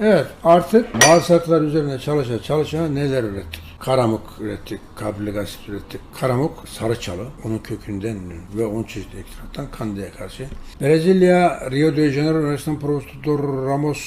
Evet artık bağırsaklar üzerine çalışa çalışa neler ürettik? Karamuk ürettik, kabrilik asit ürettik. Karamuk sarı çalı, onun kökünden ve 10 çeşit ekstrattan kandaya karşı. Brezilya, Rio de Janeiro Üniversitesi'nden Profesör Ramos,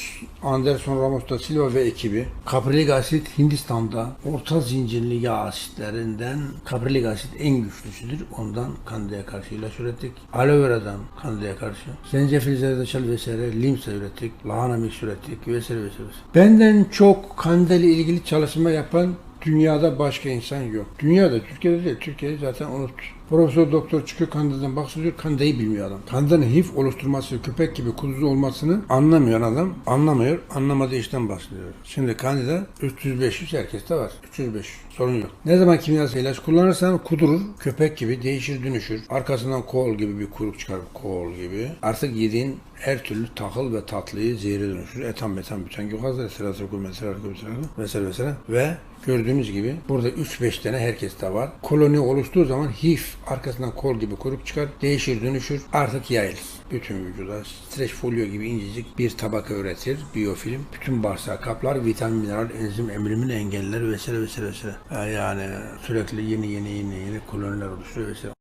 Anderson Ramos da Silva ve ekibi. Kabrilik asit Hindistan'da orta zincirli yağ asitlerinden kabrilik asit en güçlüsüdür. Ondan kandaya karşı ilaç ürettik. Aloe vera'dan kandaya karşı. Zencefil, zerdeçal vesaire limsa ürettik. Lahana mix ürettik vesaire vesaire. Benden çok kandayla ilgili çalışma yapan Dünyada başka insan yok. Dünyada, Türkiye'de değil. Türkiye'yi zaten unut. Profesör doktor çıkıyor kandadan bahsediyor. Kandayı bilmiyor adam. Kandanın hif oluşturması, köpek gibi kuzu olmasını anlamıyor adam. Anlamıyor. Anlamadığı işten bahsediyor. Şimdi kandida 300-500 herkeste var. 300-500. Sorun yok. Ne zaman kimyasal ilaç kullanırsan kudurur. Köpek gibi değişir dönüşür. Arkasından kol gibi bir kuyruk çıkar. Kol gibi. Artık yediğin her türlü tahıl ve tatlıyı zehre dönüşür. Etan metan bütün glukozlar, seratokul, meseratokul, vesaire vesaire. Ve gördüğünüz gibi burada 3-5 tane herkeste var. Koloni oluştuğu zaman hif arkasından kol gibi kuyruk çıkar. Değişir dönüşür. Artık yayılır. Bütün vücuda streç folyo gibi incecik bir tabaka üretir. Biyofilm. Bütün bağırsağı kaplar. Vitamin, mineral, enzim emilimini engeller vesaire vesaire vesaire. Yani sürekli yeni yeni yeni yeni koloniler oluşturuyor vesaire.